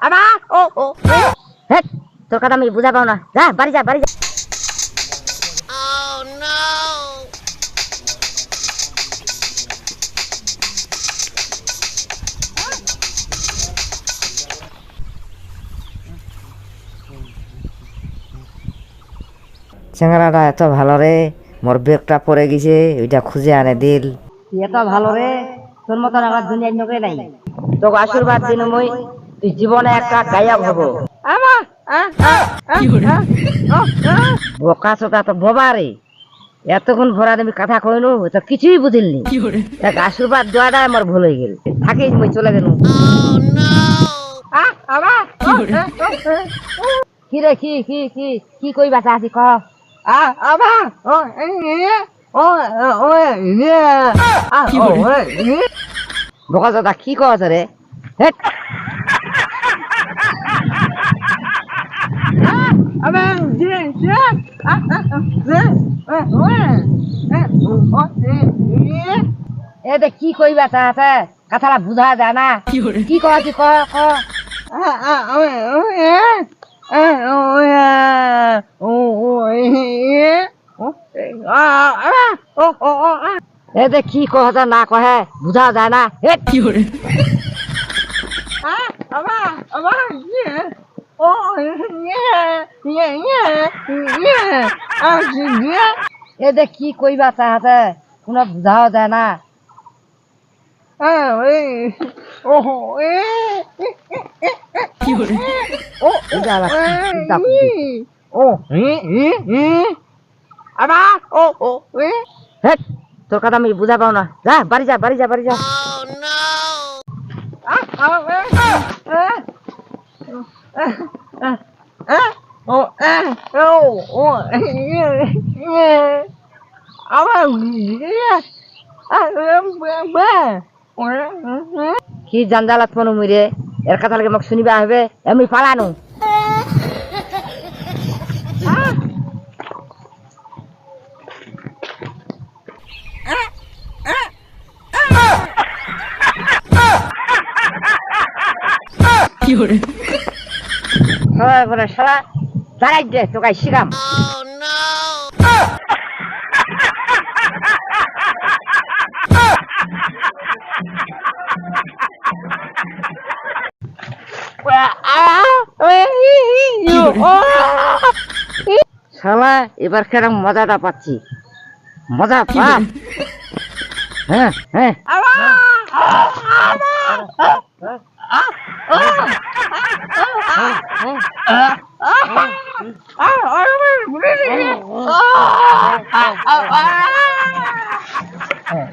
আমা ও ও। হেট তোর কথা আমি বুঝা পাও না। যা বাড়ি যা বাড়ি যা। চেঙ্গারাটা এত ভালো রে মোর বেগটা পড়ে গেছে ওইটা খুঁজে আনে দিল। এত ভালো রে তোর মতন আমার দুনিয়ার নকে নাই। তোকে আশীর্বাদ দিন মই। তুই জীবনে একটা গায়ক হব। বোকা চোকা তো বোবা রে। এতক্ষণ ভরা আমি কথা কইনু তো কিছুই বুঝিলনি। এক আশীর্বাদ দেওয়াটা আমার ভুল হয়ে গেল। থাকিস মই চলে গেল কি রে কি কি কি কি কই বাসা আছি ক? বোকা দাদা কি কছ রে? হেট এ দে কি কইবা চাহতে কথাটা বুঝা যায় না। কি কয় কি কয় ক এ দে কি যা না কহে বুঝা যায় না। হেট এ দে কি কইবা চাহতে কোনো বুঝাও যায় না কি তোর কথা আমি বুঝা পাও না যা বাড়ি যা বাড়ি যা বাড়ি যা কি জানজালাত মনে মুইরে? এর কথা লাগে মোক শুনিবা হবে আমি পালানো। হয় বলে সারা দাঁড়াই দে শিখাম। শালা এবার কেরম মজাটা পাচ্ছি। মজা পা হ্যাঁ হ্যাঁ। 아, 얼굴 물을 어, 어, 어, 아, 아, 아, 아, 아, 아, 아, 아,